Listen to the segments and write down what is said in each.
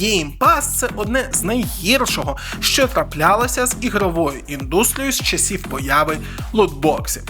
Game Pass – це одне з найгіршого, що траплялося з ігровою індустрією з часів появи лутбоксів.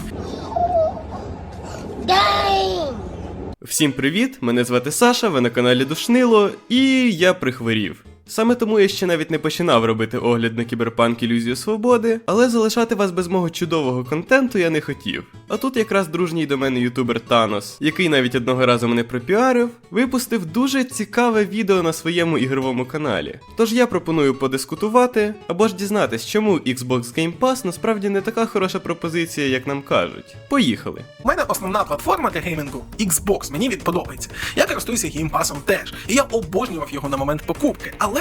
Всім привіт! Мене звати Саша, ви на каналі Душнило, і я прихворів. Саме тому я ще навіть не починав робити огляд на кіберпанк Ілюзію Свободи, але залишати вас без мого чудового контенту я не хотів. А тут якраз дружній до мене ютубер Танос, який навіть одного разу мене пропіарив, випустив дуже цікаве відео на своєму ігровому каналі. Тож я пропоную подискутувати або ж дізнатись, чому Xbox Game Pass насправді не така хороша пропозиція, як нам кажуть. Поїхали! У мене основна платформа для геймінгу Xbox, мені він подобається. Я користуюся геймпасом теж, і я обожнював його на момент покупки, але.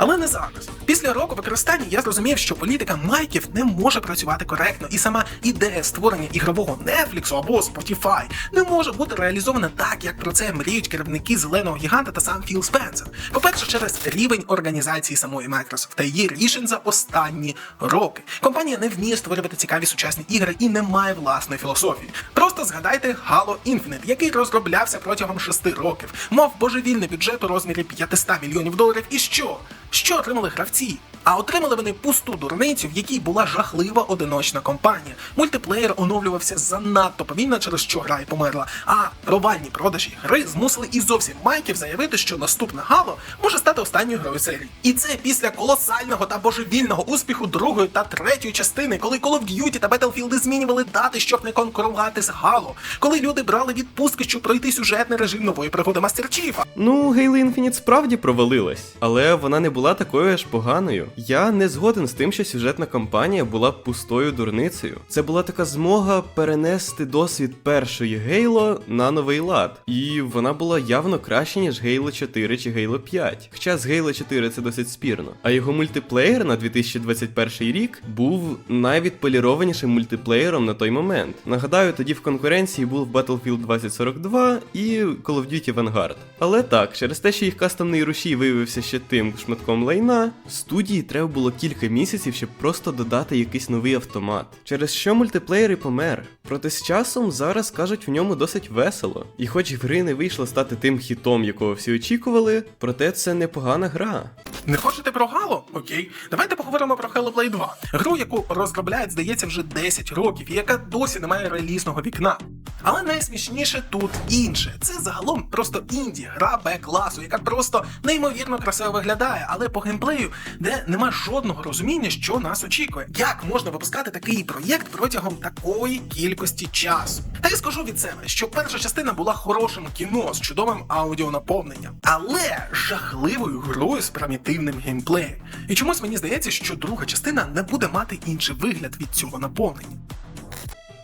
Але не зараз. Після року використання я зрозумів, що політика майків не може працювати коректно, і сама ідея створення ігрового Netflix або Spotify не може бути реалізована так, як про це мріють керівники зеленого гіганта та сам Філ Спенсер. По-перше, через рівень організації самої Microsoft та її рішень за останні роки. Компанія не вміє створювати цікаві сучасні ігри і не має власної філософії. Просто згадайте Halo Infinite, який розроблявся протягом шести років, мав божевільний бюджет у розмірі 500 мільйонів доларів. І що? Що отримали гравці? А отримали вони пусту дурницю, в якій була жахлива одиночна компанія. Мультиплеєр оновлювався занадто повільно, через що гра й померла. А провальні продажі гри змусили і зовсім майків заявити, що наступна Halo може стати останньою грою серії. І це після колосального та божевільного успіху другої та третьої частини, коли Call of Duty та Battlefield змінювали дати, щоб не конкурувати з Halo, коли люди брали відпустки, щоб пройти сюжетний режим нової пригоди Мастер Чіфа. Ну, Halo Infinite справді провалилась, але вона не була такою аж поганою. Я не згоден з тим, що сюжетна кампанія була пустою дурницею. Це була така змога перенести досвід першої Halo на новий лад. І вона була явно краще, ніж Halo 4 чи Halo 5. Хоча з Halo 4 це досить спірно. А його мультиплеєр на 2021 рік був найвідполірованішим мультиплеєром на той момент. Нагадаю, тоді в конкуренції був Battlefield 2042 і Call of Duty Vanguard. Але так, через те, що їх кастомний рушій виявився ще тим шматком лайна, студії треба було кілька місяців, щоб просто додати якийсь новий автомат. Через що мультиплеєр і помер. Проте з часом зараз кажуть в ньому досить весело. І хоч гри не вийшло стати тим хітом, якого всі очікували, проте це непогана гра. Не хочете про Halo? Окей, давайте поговоримо про Hellblade 2. Гру, яку розробляють, здається, вже 10 років, і яка досі не має релізного вікна. Але найсмішніше тут інше. Це загалом просто інді, гра Б-класу, яка просто неймовірно красиво виглядає, але по геймплею, де нема жодного розуміння, що нас очікує. Як можна випускати такий проєкт протягом такої кількості часу? Та й скажу від себе, що перша частина була хорошим кіно з чудовим аудіонаповненням, але жахливою грою з примітивним геймплеєм. І чомусь мені здається, що друга частина не буде мати інший вигляд від цього наповнення.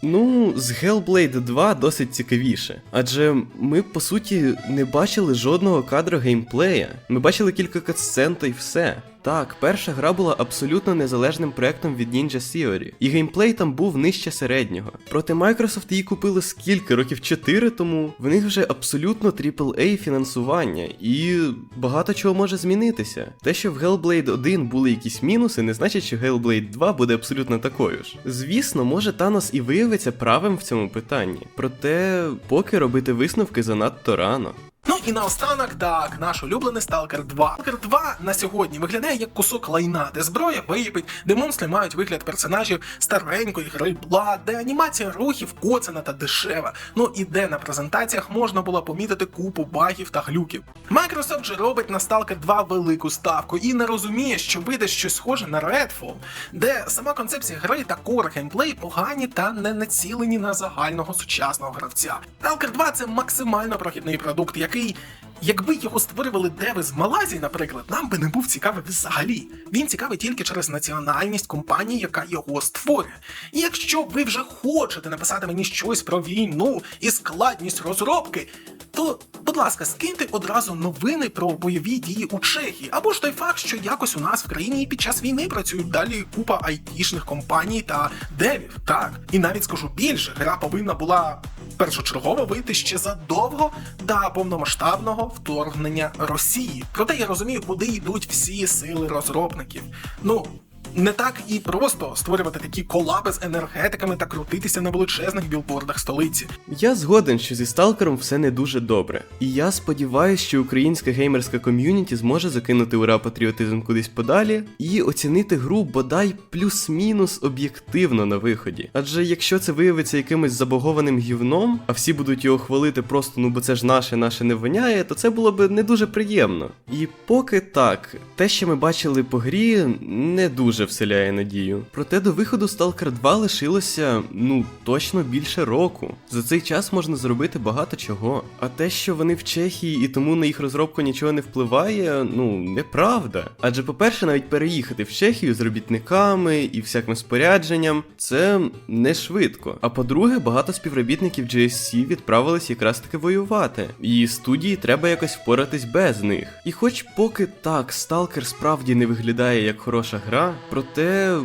Ну, з Hellblade 2 досить цікавіше, адже ми по суті не бачили жодного кадру геймплея. Ми бачили кілька катсцен та й все. Так, перша гра була абсолютно незалежним проектом від Ninja Theory, і геймплей там був нижче середнього. Проте Microsoft її купили скільки років 4 тому. В них вже абсолютно AAA фінансування, і багато чого може змінитися. Те, що в Hellblade 1 були якісь мінуси, не значить, що Hellblade 2 буде абсолютно такою ж. Звісно, може Танос і виявиться правим в цьому питанні, проте поки робити висновки занадто рано. Ну і наостанок, так, наш улюблений Stalker 2. Stalker 2 на сьогодні виглядає як кусок лайна, де зброя виїпить, де монстри мають вигляд персонажів старенької гри Blood, де анімація рухів коцана та дешева. Ну і де на презентаціях можна було помітити купу багів та глюків. Microsoft же робить на Stalker 2 велику ставку і не розуміє, що вийде щось схоже на Redfall, де сама концепція гри та кор геймплей погані та не націлені на загального сучасного гравця. Stalker 2 це максимально прохідний продукт, який Якби його створювали деви з Малайзії, наприклад, нам би не був цікавий взагалі. Він цікавий тільки через національність компанії, яка його створює. І якщо ви вже хочете написати мені щось про війну і складність розробки, то, будь ласка, скиньте одразу новини про бойові дії у Чехії, або ж той факт, що якось у нас в країні під час війни працюють далі купа айтішних компаній та девів. Так, і навіть скажу більше, гра повинна була першочергово вийти ще задовго до повномасштабного вторгнення Росії. Проте я розумію, куди йдуть всі сили розробників. Ну. Не так і просто створювати такі колаби з енергетиками та крутитися на величезних білбордах столиці. Я згоден, що зі сталкером все не дуже добре. І я сподіваюся, що українська геймерська ком'юніті зможе закинути ура патріотизм кудись подалі і оцінити гру бодай плюс-мінус об'єктивно на виході. Адже якщо це виявиться якимось забагованим гівном, а всі будуть його хвалити просто ну бо це ж наше, наше не воняє, то це було б не дуже приємно. І поки так, те, що ми бачили по грі, не дуже вселяє надію. Проте до виходу Stalker 2 лишилося ну точно більше року. За цей час можна зробити багато чого. А те, що вони в Чехії і тому на їх розробку нічого не впливає, ну неправда. Адже, по-перше, навіть переїхати в Чехію з робітниками і всяким спорядженням це не швидко. А по-друге, багато співробітників GSC відправились якраз таки воювати, і студії треба якось впоратись без них. І хоч поки так, Stalker справді не виглядає як хороша гра, проте.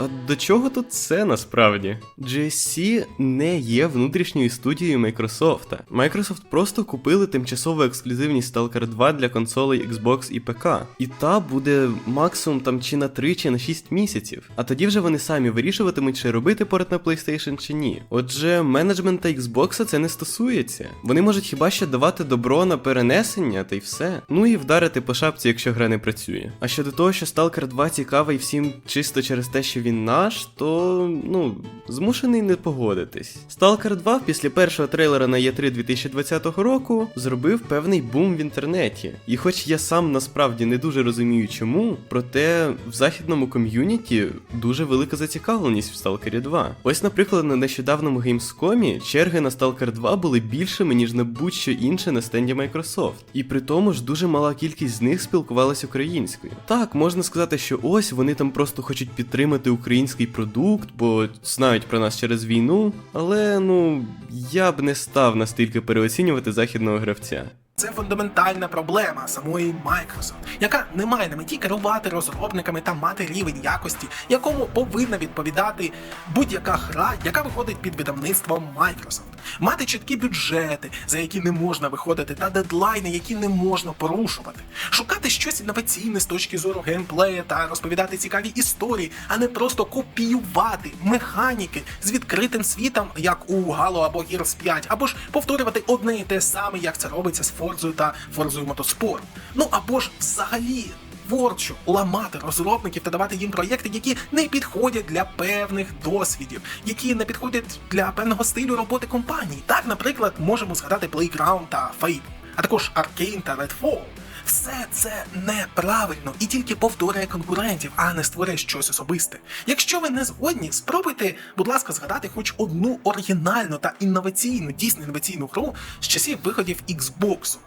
А до чого тут це насправді? GSC не є внутрішньою студією Microsoft. Microsoft просто купили тимчасову ексклюзивність Stalker 2 для консолей Xbox і ПК. І та буде максимум там чи на 3, чи на 6 місяців. А тоді вже вони самі вирішуватимуть, чи робити порт на PlayStation чи ні. Отже, менеджмента Xbox це не стосується. Вони можуть хіба що давати добро на перенесення та й все. Ну і вдарити по шапці, якщо гра не працює. А щодо того, що Stalker 2 цікавий всім чисто через те, що він наш, то ну змушений не погодитись. Stalker 2 після першого трейлера на E E3 2020 року зробив певний бум в інтернеті. І хоч я сам насправді не дуже розумію чому, проте в західному ком'юніті дуже велика зацікавленість в Stalker 2. Ось, наприклад, на нещодавному Gamescom черги на Stalker 2 були більшими, ніж на будь-що інше на стенді Microsoft. І при тому ж дуже мала кількість з них спілкувалась українською. Так, можна сказати, що ось вони там просто хочуть підтримати український продукт, бо знають про нас через війну. Але ну я б не став настільки переоцінювати західного гравця. Це фундаментальна проблема самої Microsoft, яка не має на меті керувати розробниками та мати рівень якості, якому повинна відповідати будь-яка гра, яка виходить під видавництвом Microsoft. Мати чіткі бюджети, за які не можна виходити, та дедлайни, які не можна порушувати. Шукати щось інноваційне з точки зору геймплея та розповідати цікаві історії, а не просто копіювати механіки з відкритим світом, як у Halo або Gears 5, або ж повторювати одне і те саме, як це робиться з Forza та Форзою Мотоспорт. Ну або ж взагалі творчо ламати розробників та давати їм проєкти, які не підходять для певних досвідів, які не підходять для певного стилю роботи компаній. Так, наприклад, можемо згадати Playground та Fable, а також Arkane та Redfall. Все це неправильно і тільки повторює конкурентів, а не створює щось особисте. Якщо ви не згодні, спробуйте, будь ласка, згадати хоч одну оригінальну та інноваційну, дійсно інноваційну гру з часів виходів Xbox.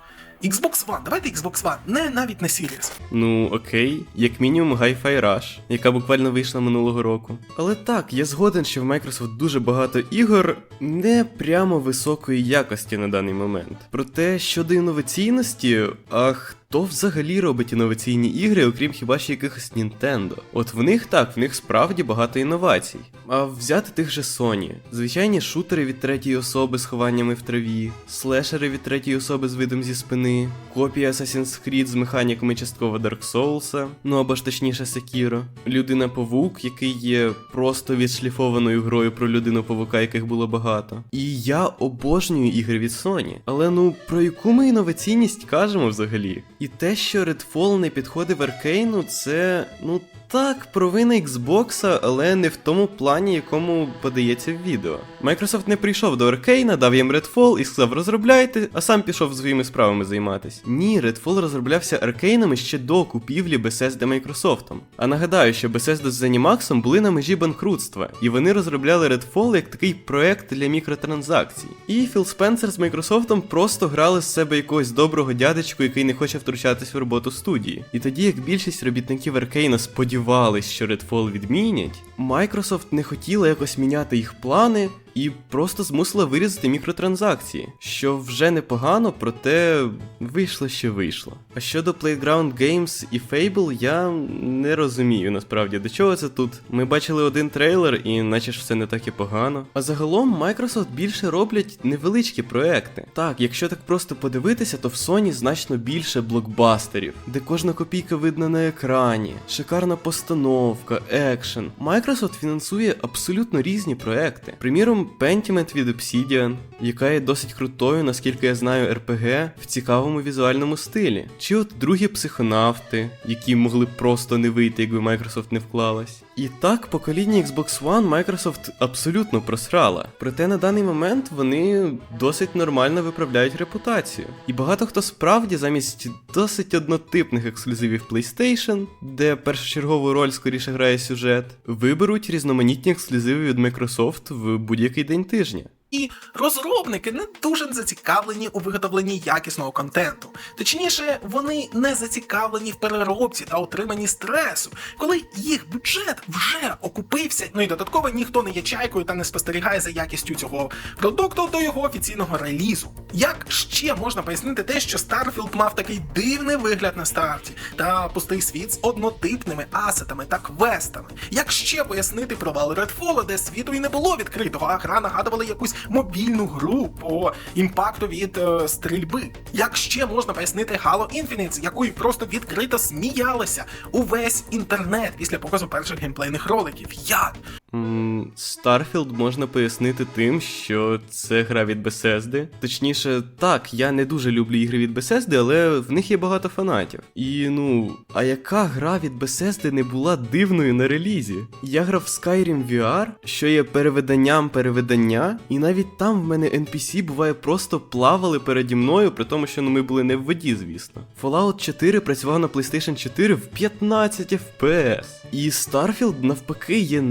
Xbox One, давайте Xbox One, не навіть не Series. Ну окей, як мінімум Hi-Fi Rush, яка буквально вийшла минулого року. Але так, я згоден, що в Microsoft дуже багато ігор не прямо високої якості на даний момент. Проте щодо інноваційності, а хто взагалі робить інноваційні ігри, окрім хіба що якихось Nintendo? От в них так, в них справді багато інновацій. А взяти тих же Sony, звичайні шутери від третьої особи з хованнями в траві, слешери від третьої особи з видом зі спини, копія Assassin's Creed з механіками частково Dark Souls, ну або ж точніше Sekiro, людина Павук, який є просто відшліфованою грою про людину павука, яких було багато. І я обожнюю ігри від Sony. Але ну про яку ми інноваційність кажемо взагалі? І те, що Redfall не підходив Аркейну, це ну. Так, провина Xbox, але не в тому плані, якому подається в відео. Microsoft не прийшов до Аркейна, дав їм Redfall і сказав розробляйте, а сам пішов своїми справами займатись. Ні, Redfall розроблявся Аркейнами ще до купівлі Bethesda Microsoft. А нагадаю, що Bethesda з Zenimax були на межі банкрутства, і вони розробляли Redfall як такий проект для мікротранзакцій. І Філ Спенсер з Microsoft просто грали з себе якогось доброго дядечку, який не хоче втручатись в роботу студії. І тоді, як більшість робітників Аркейна сподівались, що Redfall відмінять, Microsoft не хотіла якось міняти їх плани, і просто змусила вирізати мікротранзакції, що вже непогано, проте вийшло, що вийшло. А щодо Playground Games і Fable, я не розумію насправді до чого це тут. Ми бачили один трейлер, і наче ж все не так і погано. А загалом Microsoft більше роблять невеличкі проекти. Так, якщо так просто подивитися, то в Sony значно більше блокбастерів, де кожна копійка видна на екрані, шикарна постановка, екшен. Microsoft фінансує абсолютно різні проекти. Приміром, Pentiment від Obsidian, яка є досить крутою, наскільки я знаю, RPG в цікавому візуальному стилі. Чи от другі психонавти, які могли просто не вийти, якби Microsoft не вклалась. І так, покоління Xbox One Microsoft абсолютно просрала. Проте на даний момент вони досить нормально виправляють репутацію. І багато хто справді замість досить однотипних ексклюзивів PlayStation, де першочергову роль скоріше грає сюжет, виберуть різноманітні ексклюзиви від Microsoft в будь-який день тижня. І розробники не дуже зацікавлені у виготовленні якісного контенту. Точніше, вони не зацікавлені в переробці та отриманні стресу, коли їх бюджет вже окупився. Ну і додатково ніхто не є чайкою та не спостерігає за якістю цього продукту до його офіційного релізу. Як ще можна пояснити те, що Starfield мав такий дивний вигляд на старті та пустий світ з однотипними асетами та квестами? Як ще пояснити провал Redfall, де світу і не було відкритого, а гра нагадувала якусь мобільну гру по імпакту від е, стрільби? Як ще можна пояснити Halo Infinite, з якої просто відкрито сміялися увесь інтернет після показу перших геймплейних роликів? Як? Starfield можна пояснити тим, що це гра від Bethesda. Точніше, так, я не дуже люблю ігри від Bethesda, але в них є багато фанатів. І ну, а яка гра від Bethesda не була дивною на релізі? Я грав в Skyrim VR, що є перевиданням перевидання, і навіть там в мене NPC буває просто плавали переді мною, при тому, що ну, ми були не в воді, звісно. Fallout 4 працював на PlayStation 4 в 15 FPS. І Starfield навпаки є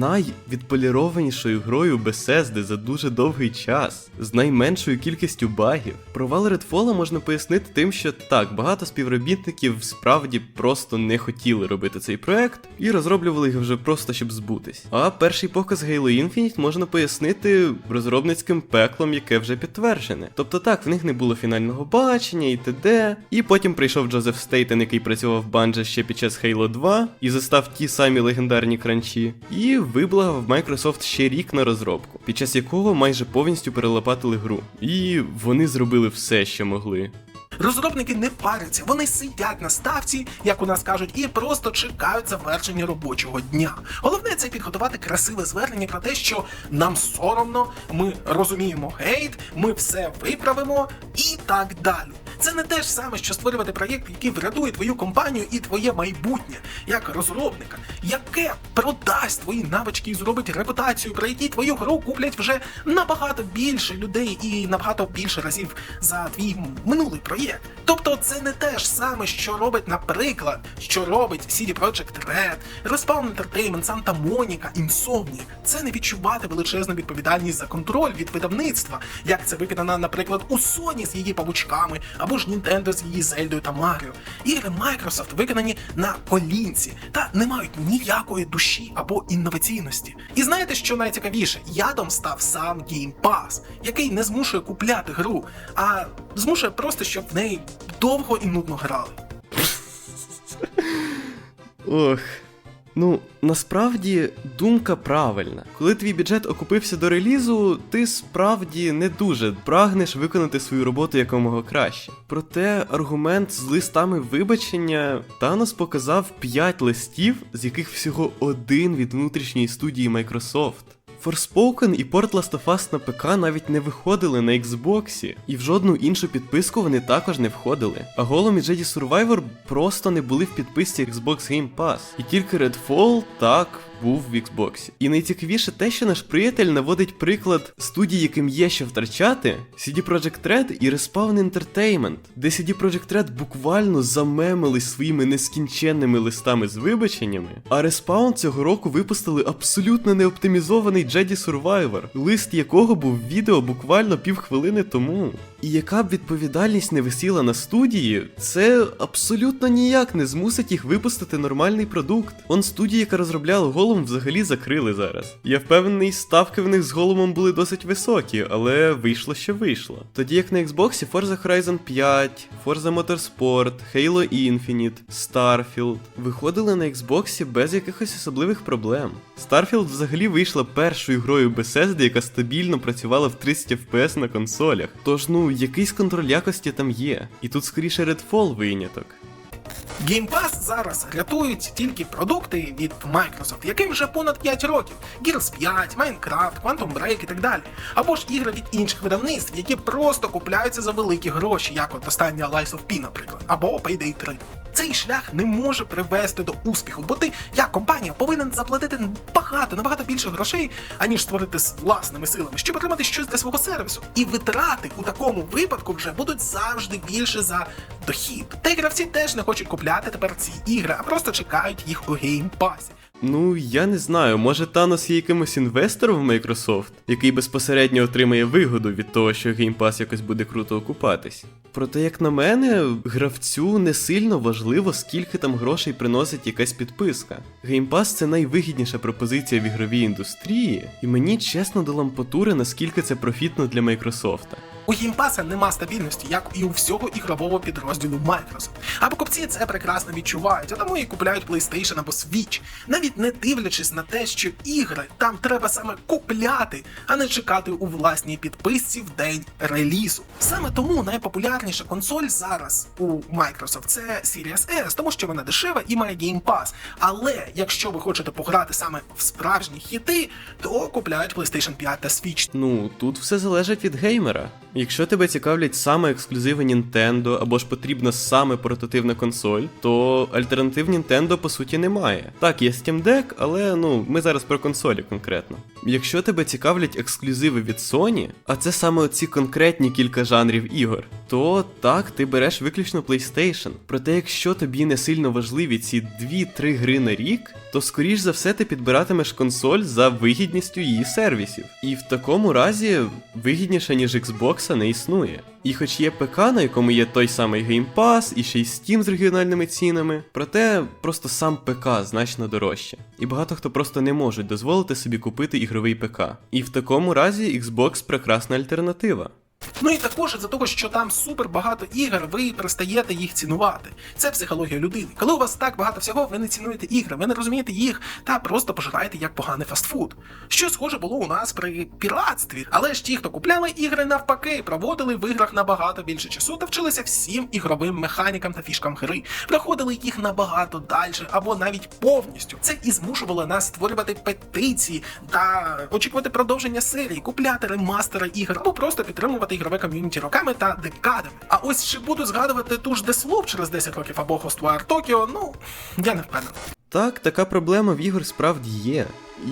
найвідполірованішою грою Bethesda за дуже довгий час, з найменшою кількістю багів. Провал Redfall можна пояснити тим, що так, багато співробітників справді просто не хотіли робити цей проект і розроблювали його вже просто щоб збутись. А перший показ Halo Infinite можна пояснити розробницьким пеклом, яке вже підтверджене. Тобто так, в них не було фінального бачення і т.д. І потім прийшов Джозеф Стейтен, який працював в Bungie ще під час Halo 2, і застав ті самі легендарні кранчі, і виблагав Microsoft ще рік на розробку, під час якого майже повністю перелопатили гру. І вони зробили все, що могли. Розробники не паряться, вони сидять на ставці, як у нас кажуть, і просто чекають завершення робочого дня. Головне це підготувати красиве звернення про те, що нам соромно, ми розуміємо гейт, ми все виправимо і так далі. Це не те ж саме, що створювати проєкт, який врятує твою компанію і твоє майбутнє, як розробника, яке продасть твої навички і зробить репутацію, про які твою гру куплять вже набагато більше людей і набагато більше разів за твій минулий проєкт. Тобто це не те ж саме, що робить, наприклад, що робить CD Projekt Red, Respawn Entertainment, Santa Monica, Insomniac. Це не відчувати величезну відповідальність за контроль від видавництва, як це виконано, наприклад, у Sony з її павучками, або ж Nintendo з її Зельдою та Маріо. Ігри Microsoft виконані на колінці та не мають ніякої душі або інноваційності. І знаєте, що найцікавіше? Ядом став сам Game Pass, який не змушує купляти гру, а змушує просто, щоб в неї довго і нудно грали. Ох. Ну, насправді думка правильна. Коли твій бюджет окупився до релізу, ти справді не дуже прагнеш виконати свою роботу якомога краще. Проте аргумент з листами вибачення Танос показав 5 листів, з яких всього один від внутрішньої студії Microsoft. Forspoken і порт Last of Us на ПК навіть не виходили на Xbox, і в жодну іншу підписку вони також не входили. А Голом і Jedi Survivor просто не були в підписці Xbox Game Pass. І тільки Redfall так був в Xbox. І найцікавіше те, що наш приятель наводить приклад студій, яким є що втрачати, CD Projekt Red і Respawn Entertainment, де CD Projekt Red буквально замемились своїми нескінченними листами з вибаченнями, а Respawn цього року випустили абсолютно неоптимізований Jedi Survivor, лист якого був в відео буквально півхвилини тому. І яка б відповідальність не висіла на студії, це абсолютно ніяк не змусить їх випустити нормальний продукт. Он студія, яка розробляла Голом Голум взагалі закрили зараз. Я впевнений, ставки в них з голумом були досить високі, але вийшло, що вийшло. Тоді як на Xbox Forza Horizon 5, Forza Motorsport, Halo Infinite, Starfield виходили на Xbox без якихось особливих проблем. Starfield взагалі вийшла першою грою Bethesda, яка стабільно працювала в 30 FPS на консолях. Тож, ну, якийсь контроль якості там є. І тут скоріше Redfall виняток. Game Pass зараз рятують тільки продукти від Microsoft, яким вже понад 5 років. Gears 5, Minecraft, Quantum Break і так далі. Або ж ігри від інших видавництв, які просто купляються за великі гроші, як от остання Lies of P, наприклад, або Payday 3. Цей шлях не може привести до успіху, бо ти, як компанія, повинен заплатити багато, набагато більше грошей, аніж створити з власними силами, щоб отримати щось для свого сервісу. І витрати у такому випадку вже будуть завжди більше за дохід. Та й гравці теж не хочуть купляти тепер ці ігри, а просто чекають їх у геймпасі. Ну, я не знаю, може Танос є якимось інвестором в Microsoft, який безпосередньо отримає вигоду від того, що Game Pass якось буде круто окупатись. Проте, як на мене, гравцю не сильно важливо, скільки там грошей приносить якась підписка. Game Pass це найвигідніша пропозиція в ігровій індустрії, і мені чесно до лампотури, наскільки це профітно для Microsoft. У геймпаса нема стабільності, як і у всього ігрового підрозділу Microsoft. А покупці це прекрасно відчувають, а тому і купляють PlayStation або Switch, навіть не дивлячись на те, що ігри там треба саме купляти, а не чекати у власній підписці в день релізу. Саме тому найпопулярніша консоль зараз у Microsoft це Series S, тому що вона дешева і має Game Pass. Але якщо ви хочете пограти саме в справжні хіти, то купляють PlayStation 5 та Switch. Ну, тут все залежить від геймера. Якщо тебе цікавлять саме ексклюзиви Nintendo або ж потрібна саме портативна консоль, то альтернатив Nintendo по суті немає. Так, є Steam Deck, але ну ми зараз про консолі конкретно. Якщо тебе цікавлять ексклюзиви від Sony, а це саме оці конкретні кілька жанрів ігор, то так, ти береш виключно PlayStation. Проте, якщо тобі не сильно важливі ці 2-3 гри на рік, то скоріш за все ти підбиратимеш консоль за вигідністю її сервісів. І в такому разі вигідніше, ніж Xbox не існує. І хоч є ПК, на якому є той самий Game Pass, і ще й Steam з регіональними цінами, проте просто сам ПК значно дорожче. І багато хто просто не можуть дозволити собі купити ігровий ПК. І в такому разі Xbox прекрасна альтернатива. Ну і також за того, що там супер багато ігор, ви перестаєте їх цінувати. Це психологія людини. Коли у вас так багато всього, ви не цінуєте ігри, ви не розумієте їх та просто пожираєте як поганий фастфуд. Що схоже було у нас при піратстві. Але ж ті, хто купляли ігри навпаки, проводили в іграх набагато більше часу та вчилися всім ігровим механікам та фішкам гри, проходили їх набагато далі або навіть повністю. Це і змушувало нас створювати петиції та очікувати продовження серії, купляти ремастери ігор або просто підтримувати ігрове ком'юніті роками та декадами. А ось чи буду згадувати ту ж Deathloop через 10 років або Ghostwire Tokyo, ну я не впевнений. Так, така проблема в ігор справді є.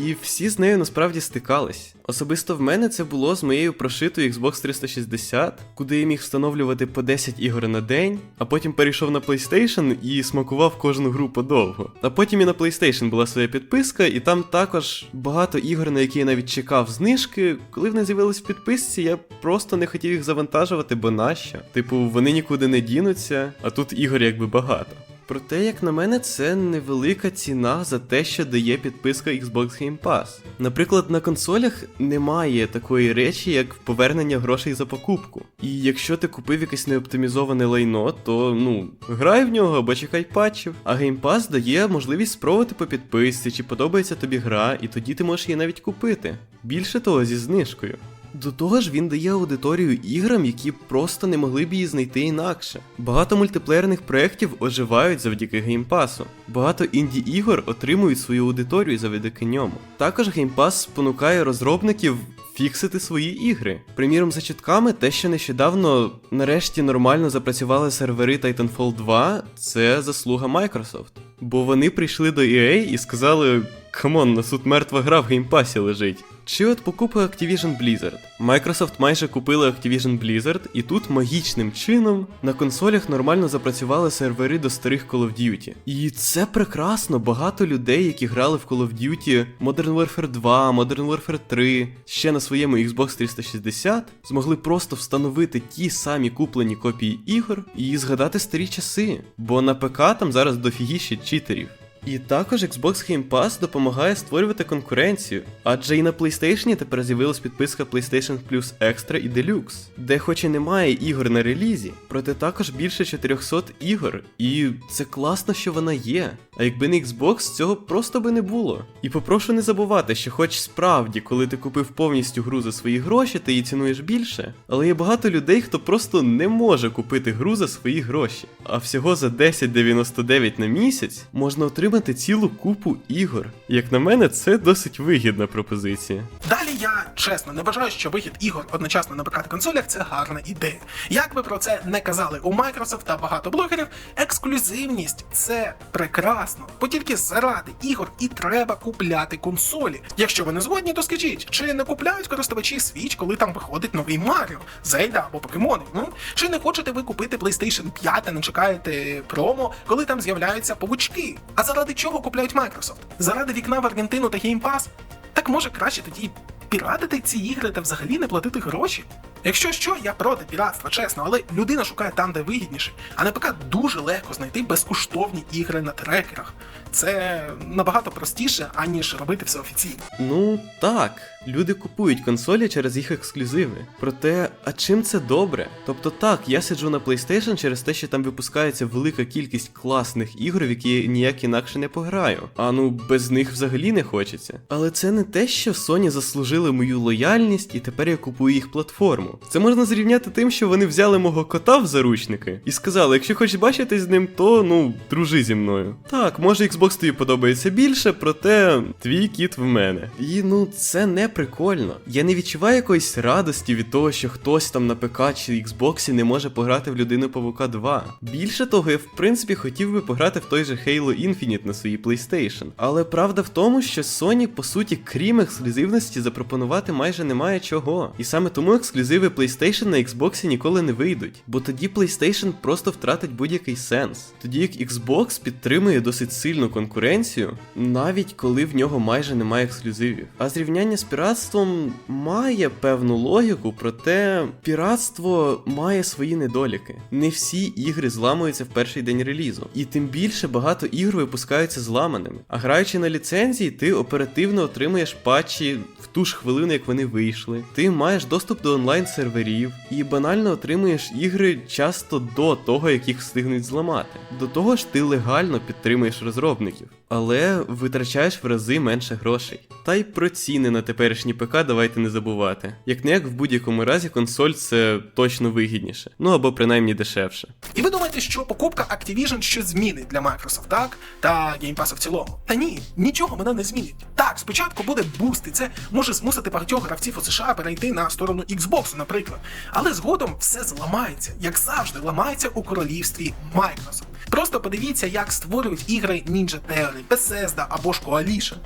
І всі з нею насправді стикались. Особисто в мене це було з моєю прошитою Xbox 360, куди я міг встановлювати по 10 ігор на день, а потім перейшов на PlayStation і смакував кожну гру подовго. А потім і на PlayStation була своя підписка, і там також багато ігор, на які я навіть чекав знижки. Коли вони з'явились в підписці, я просто не хотів їх завантажувати, бо нащо? Типу, вони нікуди не дінуться, а тут ігор якби багато. Проте, як на мене, це невелика ціна за те, що дає підписка Xbox Game Pass. Наприклад, на консолях немає такої речі, як повернення грошей за покупку. І якщо ти купив якесь неоптимізоване лайно, то ну грай в нього або чекай патчів. А Game Pass дає можливість спробувати по підписці, чи подобається тобі гра, і тоді ти можеш її навіть купити. Більше того, зі знижкою. До того ж, він дає аудиторію іграм, які просто не могли б її знайти інакше. Багато мультиплеєрних проєктів оживають завдяки геймпасу. Багато інді-ігор отримують свою аудиторію завдяки ньому. Також геймпас спонукає розробників фіксити свої ігри. Приміром, за чутками, те, що нещодавно нарешті нормально запрацювали сервери Titanfall 2, це заслуга Microsoft. Бо вони прийшли до EA і сказали: камон, нас тут мертва гра в геймпасі лежить. Чи от покупка Activision Blizzard. Microsoft майже купили Activision Blizzard, і тут магічним чином на консолях нормально запрацювали сервери до старих Call of Duty. І це прекрасно. Багато людей, які грали в Call of Duty Modern Warfare 2, Modern Warfare 3, ще на своєму Xbox 360, змогли просто встановити ті самі куплені копії ігор і згадати старі часи. Бо на ПК там зараз дофігіще читерів. І також Xbox Game Pass допомагає створювати конкуренцію, адже і на PlayStation тепер з'явилась підписка PlayStation Plus Extra і Deluxe, де хоч і немає ігор на релізі, проте також більше 400 ігор, і це класно, що вона є. А якби не Xbox, цього просто би не було. І попрошу не забувати, що хоч справді, коли ти купив повністю гру за свої гроші, ти її цінуєш більше, але є багато людей, хто просто не може купити гру за свої гроші. А всього за 10,99 на місяць можна отримати цілу купу ігор. Як на мене, це досить вигідна пропозиція. Далі я чесно не вважаю, що вихід ігор одночасно на ПК та консолях це гарна ідея. Як би про це не казали у Microsoft та багато блогерів, ексклюзивність це прекрасно, бо тільки заради ігор і треба купляти консолі. Якщо ви не згодні, то скажіть, чи не купляють користувачі Switch, коли там виходить новий Маріо, Зельда або Покемони? Ну? Чи не хочете ви купити PlayStation 5 та не чекаєте промо, коли там з'являються павучки? А заради чого купляють Microsoft? Заради вікна в Аргентину та Game Pass? Так може краще тоді піратити ці ігри та взагалі не платити гроші? Якщо що, я проти піратства, чесно, але людина шукає там, де вигідніше. А на ПК дуже легко знайти безкоштовні ігри на трекерах. Це набагато простіше, аніж робити все офіційно. Ну так, люди купують консолі через їх ексклюзиви. Проте, а чим це добре? Тобто так, я сиджу на PlayStation через те, що там випускається велика кількість класних ігор, в які ніяк інакше не пограю. А ну без них взагалі не хочеться. Але це не те, що Sony заслужили мою лояльність, і тепер я купую їх платформу. Це можна зрівняти тим, що вони взяли мого кота в заручники і сказали: якщо хочеш бачитись з ним, то ну дружи зі мною. Так, може Xbox тобі подобається більше, проте твій кіт в мене. І ну це не прикольно. Я не відчуваю якоїсь радості від того, що хтось там на ПК чи Xbox не може пограти в людину Павука 2. Більше того, я в принципі хотів би пограти в той же Halo Infinite на своїй PlayStation. Але правда в тому, що Sony, по суті, крім ексклюзивності, запропонувати майже немає чого. І саме тому ексклюзиви PlayStation на Xbox ніколи не вийдуть, бо тоді PlayStation просто втратить будь-який сенс. Тоді як Xbox підтримує досить сильну конкуренцію, навіть коли в нього майже немає ексклюзивів. А зрівняння з піратством має певну логіку, проте піратство має свої недоліки. Не всі ігри зламуються в перший день релізу, і тим більше багато ігор випускаються зламаними. А граючи на ліцензії, ти оперативно отримуєш патчі в ту ж хвилину, як вони вийшли. Ти маєш доступ до онлайн-серверів і банально отримуєш ігри часто до того, як їх встигнуть зламати. До того ж, ти легально підтримуєш розробників, але витрачаєш в рази менше грошей. Та й про ціни на теперішні ПК давайте не забувати. Як не як в будь-якому разі консоль це точно вигідніше, ну або принаймні дешевше. І ви думаєте, що покупка Activision щось змінить для Microsoft, так? Та Game Pass в цілому. Та ні, нічого вона не змінить. Так, спочатку буде буст, і це може змусити багатьох гравців у США перейти на сторону Xbox, наприклад. Але згодом все зламається, як завжди, ламається у королівстві Microsoft. Просто подивіться, як створюють ігри Ninja Theory, Bethesda або ж Coalition.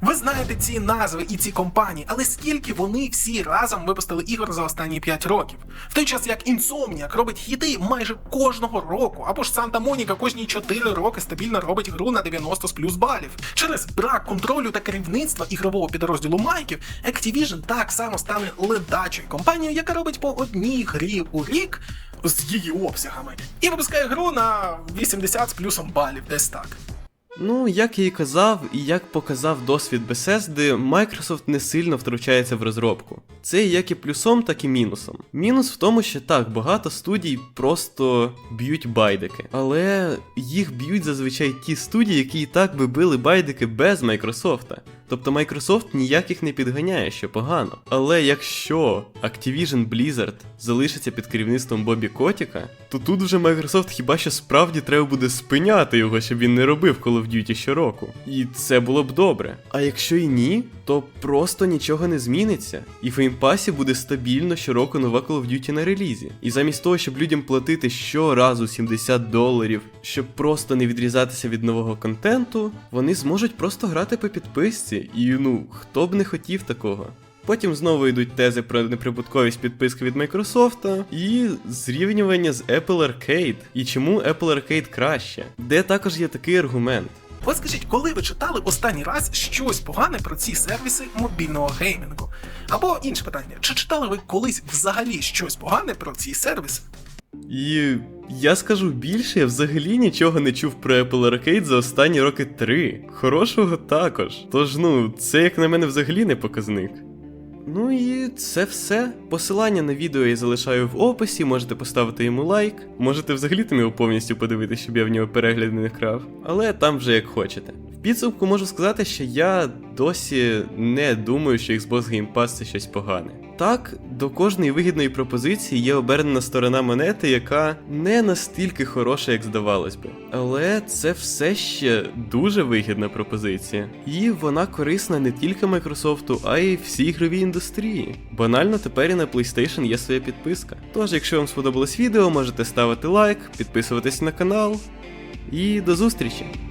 Ви знаєте ці назви і ці компанії, але скільки вони всі разом випустили ігор за останні 5 років? В той час як Insomniac робить хіти майже кожного року, або ж Санта Моніка кожні 4 роки стабільно робить гру на 90 з плюс балів. Через брак контролю та керівництва ігрового підрозділу Майків, Activision так само стане ледачою компанією, яка робить по одній грі у рік з її обсягами, і випускає гру на 80 з плюсом балів, десь так. Ну, як я і казав, і як показав досвід Bethesda, Microsoft не сильно втручається в розробку. Це як і плюсом, так і мінусом. Мінус в тому, що так, багато студій просто б'ють байдики. Але їх б'ють зазвичай ті студії, які і так би били байдики без Майкрософта. Тобто Microsoft ніяких не підганяє, що погано. Але якщо Activision Blizzard залишиться під керівництвом Бобі Котіка, то тут вже Microsoft хіба що справді треба буде спиняти його, щоб він не робив Call of Duty щороку. І це було б добре. А якщо і ні, то просто нічого не зміниться. І в Pass буде стабільно щороку нова Call of Duty на релізі. І замість того, щоб людям платити щоразу 70 доларів, щоб просто не відрізатися від нового контенту, вони зможуть просто грати по підписці. І ну, хто б не хотів такого. Потім знову йдуть тези про неприбутковість підписки від Microsoft і зрівнювання з Apple Arcade. І чому Apple Arcade краще, де також є такий аргумент. От скажіть, коли ви читали останній раз щось погане про ці сервіси мобільного геймінгу? Або інше питання, чи читали ви колись взагалі щось погане про ці сервіси? І я скажу більше, я взагалі нічого не чув про Apple Arcade за останні роки три. Хорошого також. Тож, ну, це як на мене взагалі не показник. Ну і це все. Посилання на відео я залишаю в описі, можете поставити йому лайк. Можете взагалі там його повністю подивитися, щоб я в нього перегляди не вкрав. Але там вже як хочете. В підсумку можу сказати, що я досі не думаю, що Xbox Game Pass це щось погане. Так, до кожної вигідної пропозиції є обернена сторона монети, яка не настільки хороша, як здавалось би. Але це все ще дуже вигідна пропозиція. І вона корисна не тільки Microsoft, а й всій ігровій індустрії. Банально тепер і на PlayStation є своя підписка. Тож, якщо вам сподобалось відео, можете ставити лайк, підписуватись на канал. І до зустрічі!